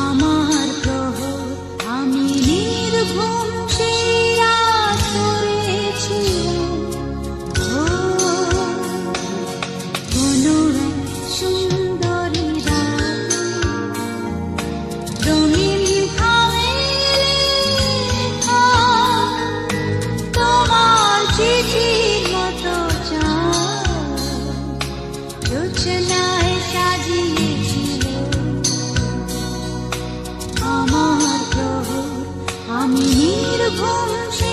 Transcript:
আমার আমি নির্ভয় আমি নির্ভর